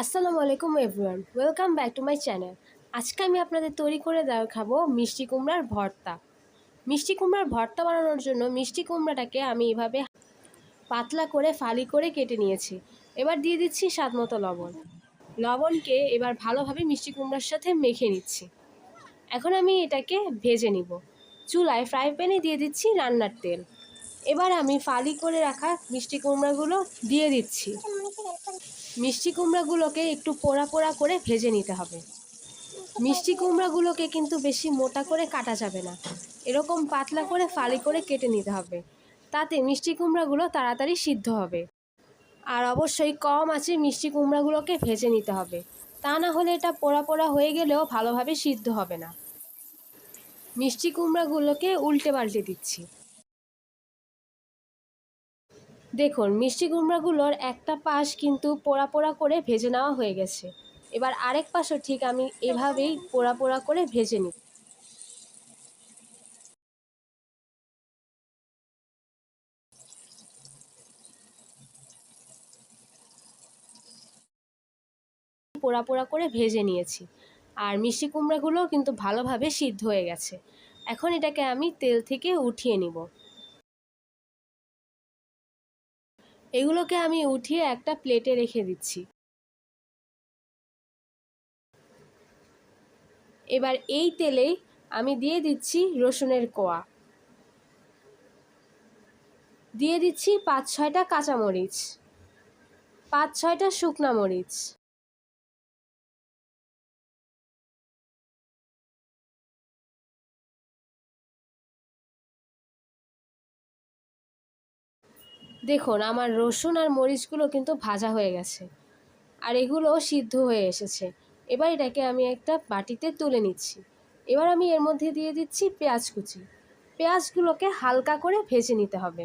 আসসালামু আলাইকুম everyone, welcome back to my channel. আজকে আমি আপনাদের তৈরি করে দেখাবো মিষ্টি কুমড়ার ভর্তা। মিষ্টি কুমড়ার ভর্তা বানানোর জন্য মিষ্টি কুমড়াটাকে আমি এভাবে পাতলা করে ফালি করে কেটে নিয়েছি। এবার দিয়ে দিচ্ছি স্বাদ মতো লবণ। লবণকে এবার ভালোভাবে মিষ্টি কুমড়ার সাথে মেখে নিচ্ছি। এখন আমি এটাকে ভেজে নিব। চুলায় ফ্রাই প্যানে দিয়ে দিচ্ছি রান্নার তেল। এবার আমি ফালি করে রাখা মিষ্টি কুমড়াগুলো দিয়ে দিচ্ছি। মিষ্টি কুমড়াগুলোকে একটু পোড়া পোড়া করে ভেজে নিতে হবে। মিষ্টি কুমড়াগুলোকে কিন্তু বেশি মোটা করে কাটা যাবে না। এরকম পাতলা করে ফালি করে কেটে নিতে হবে। তাতে মিষ্টি কুমড়াগুলো তাড়াতাড়ি সিদ্ধ হবে। আর অবশ্যই কম আছে মিষ্টি কুমড়াগুলোকে ভেজে নিতে হবে। তা না হলে এটা পোড়া পোড়া হয়ে গেলেও ভালোভাবে সিদ্ধ হবে না। মিষ্টি কুমড়াগুলোকে উল্টে পাল্টে দিচ্ছি। দেখুন, মিষ্টি কুমড়াগুলোর একটা পাশ কিন্তু পোড়া পোড়া করে ভেজে নেওয়া হয়ে গেছে। এবার আরেক পাশও ঠিক আমি এভাবেই পোড়া পোড়া করে ভেজে নিই। পোড়া পোড়া করে ভেজে নিয়েছি। আর মিষ্টি কুমড়াগুলোও কিন্তু ভালোভাবে সিদ্ধ হয়ে গেছে। এখন এটাকে আমি তেল থেকে উঠিয়ে নিব। এগুলোকে আমি উঠিয়ে একটা প্লেটে রেখে দিচ্ছি। এবার এই তেলেই আমি দিয়ে দিচ্ছি রসুনের কোয়া। দিয়ে দিচ্ছি পাঁচ ছয়টা কাঁচামরিচ পাঁচ ছয়টা শুকনা মরিচ। দেখুন, আমার রসুন আর মরিচগুলো কিন্তু ভাজা হয়ে গেছে। আর এগুলো সিদ্ধ হয়ে এসেছে। এবার এটাকে আমি একটা বাটিতে তুলে নিচ্ছি। এবার আমি এর মধ্যে দিয়ে দিচ্ছি পেঁয়াজ কুচি। পেঁয়াজগুলোকে হালকা করে ভেজে নিতে হবে।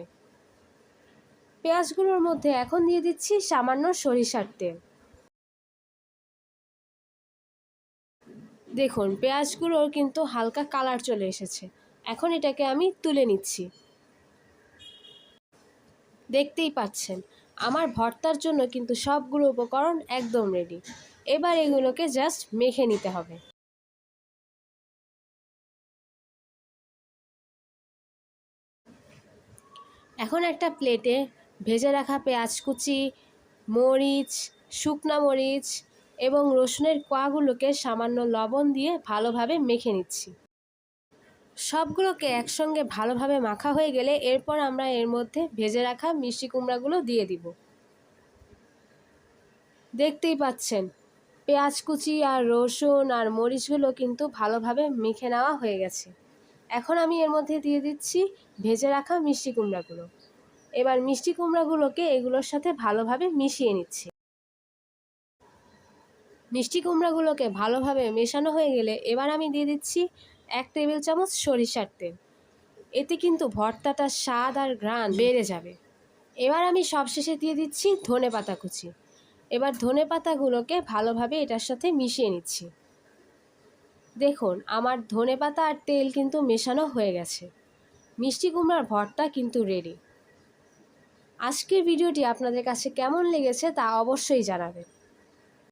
পেঁয়াজগুলোর মধ্যে এখন দিয়ে দিচ্ছি সামান্য সরিষার তেল। দেখুন, পেঁয়াজগুলোর কিন্তু হালকা কালার চলে এসেছে। এখন এটাকে আমি তুলে নিচ্ছি। দেখতেই পাচ্ছেন। আমার ভর্তার জন্য কিন্তু সবগুলো উপকরণ একদম রেডি এবার এগুলোকে জাস্ট মেখে নিতে হবে। এখন একটা প্লেটে ভেজে রাখা পেঁয়াজ কুচি, মরিচ, শুকনা মরিচ এবং রসুনের কোয়াগুলোকে সামান্য লবণ দিয়ে ভালোভাবে মেখে নিচ্ছি। সবগুলোকে একসঙ্গে ভালোভাবে মাখা হয়ে গেলে এরপর আমরা এর মধ্যে ভেজে রাখা মিষ্টি কুমড়াগুলো দিয়ে দিব। দেখতেই পাচ্ছেন, পেঁয়াজ কুচি আর রসুন আর মরিচগুলো কিন্তু ভালোভাবে মেখে নেওয়া হয়ে গেছে। এখন আমি এর মধ্যে দিয়ে দিচ্ছি ভেজে রাখা মিষ্টি কুমড়াগুলো। এবার মিষ্টি কুমড়াগুলোকে এগুলোর সাথে ভালোভাবে মিশিয়ে নিচ্ছি। মিষ্টি কুমড়াগুলোকে ভালোভাবে মেশানো হয়ে গেলে এবার আমি দিয়ে দিচ্ছি এক টেবিল চামচ সরিষার তেল। এতে কিন্তু ভর্তাটার স্বাদ আর ঘ্রাণ বেড়ে যাবে। এবার আমি সবশেষে দিয়ে দিচ্ছি ধনে পাতা কুচি। এবার ধনে পাতাগুলোকে ভালোভাবে এটার সাথে মিশিয়ে নিচ্ছি। দেখুন, আমার ধনে পাতা আর তেল কিন্তু মেশানো হয়ে গেছে। মিষ্টি কুমড়ার ভর্তা কিন্তু রেডি আজকের ভিডিওটি আপনাদের কাছে কেমন লেগেছে তা অবশ্যই জানাবেন।